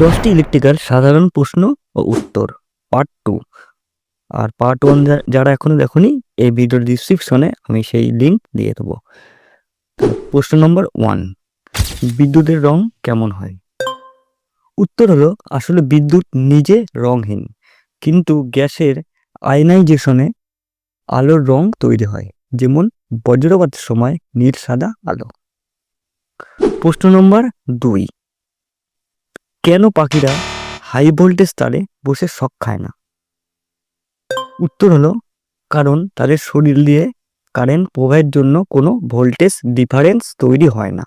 দশটি ইলেকট্রিক্যাল সাধারণ প্রশ্ন ও উত্তর পার্ট টু আর পার্ট ওয়ান যারা এখনও দেখোনি, এই ভিডিওর ডিসক্রিপশনে আমি সেই লিঙ্ক দিয়ে দেবো। প্রশ্ন নম্বর ওয়ান বিদ্যুতের রং কেমন হয়? উত্তর হলো, আসলে বিদ্যুৎ নিজে রংহীন কিন্তু গ্যাসের আয়নাইজেশনে আলোর রং তৈরি হয়, যেমন বজ্রপাতের সময় নীল, সাদা আলো। প্রশ্ন নম্বর দুই কেন পাখিরা হাই ভোল্টেজ তারে বসে শখ খায় না? উত্তর হলো, কারণ তাদের শরীর দিয়ে কারেন্ট প্রবাহের জন্য কোনো ভোল্টেজ ডিফারেন্স তৈরি হয় না।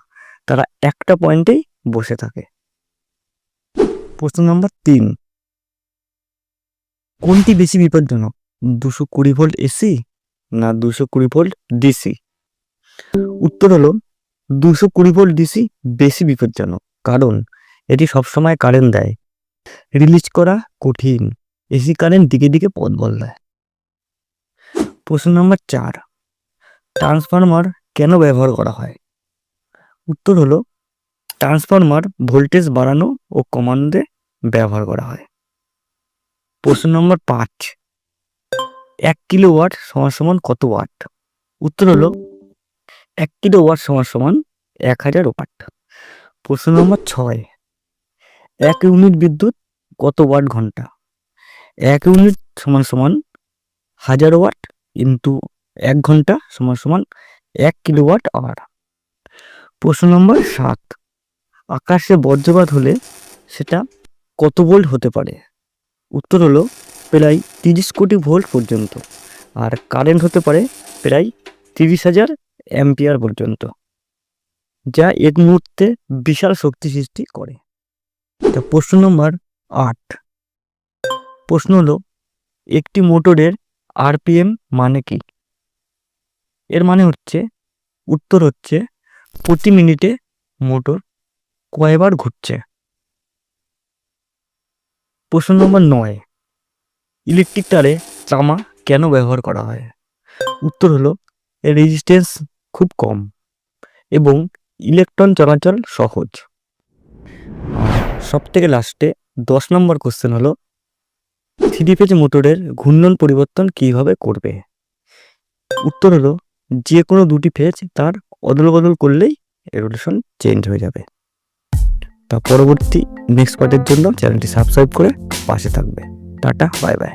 তারা একটা পয়েন্টেই বসে থাকে। প্রশ্ন নম্বর তিন। কোনটি বেশি বিপজ্জনক, দুশো কুড়ি ভোল্ট এসি না দুশো কুড়ি ভোল্ট ডিসি উত্তর হলো, দুশো কুড়ি ভোল্ট ডিসি বেশি বিপজ্জনক, কারণ এটি সবসময় কারেন্ট দেয়। রিলিজ করা কঠিন। এসি কারেন্ট দিকে দিকে পথ বদলায়। প্রশ্ন নম্বর চার। ট্রান্সফরমার কেন ব্যবহার করা হয়? উত্তর হলো ট্রান্সফরমার ভোল্টেজ বাড়ানো ও কমানোতে ব্যবহার করা হয়। প্রশ্ন নম্বর পাঁচ। এক কিলো ওয়াট সমান সমান কত ওয়াট উত্তর হলো, এক কিলো ওয়াট সমান সমান এক হাজার ওয়াট প্রশ্ন নম্বর ছয়। এক ইউনিট বিদ্যুৎ কত ওয়াট ঘণ্টা? এক ইউনিট সমান সমান হাজার ওয়াট কিন্তু এক ঘণ্টা সমান সমান এক কিলোওয়াট আওয়ার। প্রশ্ন নম্বর সাত। আকাশে বজ্রপাত হলে সেটা কত ভোল্ট হতে পারে? উত্তর হলো প্রায় তিরিশ কোটি ভোল্ট পর্যন্ত আর কারেন্ট হতে পারে প্রায় তিরিশ হাজার অ্যাম্পিয়ার পর্যন্ত, যা এক মুহূর্তে বিশাল শক্তি সৃষ্টি করে। তা প্রশ্ন নম্বর আট। প্রশ্ন হলো, একটি মোটরের আরপিএম মানে কি? এর মানে হচ্ছে, উত্তর হচ্ছে, প্রতি মিনিটে মোটর কয়বার ঘুরছে? প্রশ্ন নম্বর নয়, ইলেকট্রিক তারে তামা কেন ব্যবহার করা হয়? উত্তর হলো এর রেজিস্ট্যান্স খুব কম এবং ইলেকট্রন চলাচল সহজ। সব থেকে লাস্টে দশ নম্বর কোশ্চেন হলো, থ্রি ফেজ মোটরের ঘূর্ণন পরিবর্তন কীভাবে করবে? উত্তর হলো, যে কোনো দুটি ফেজ তার অদল বদল করলেই রোটেশন চেঞ্জ হয়ে যাবে। তা পরবর্তী নেক্সট পার্টের জন্য চ্যানেলটি সাবস্ক্রাইব করে পাশে থাকবে। Tata bye bye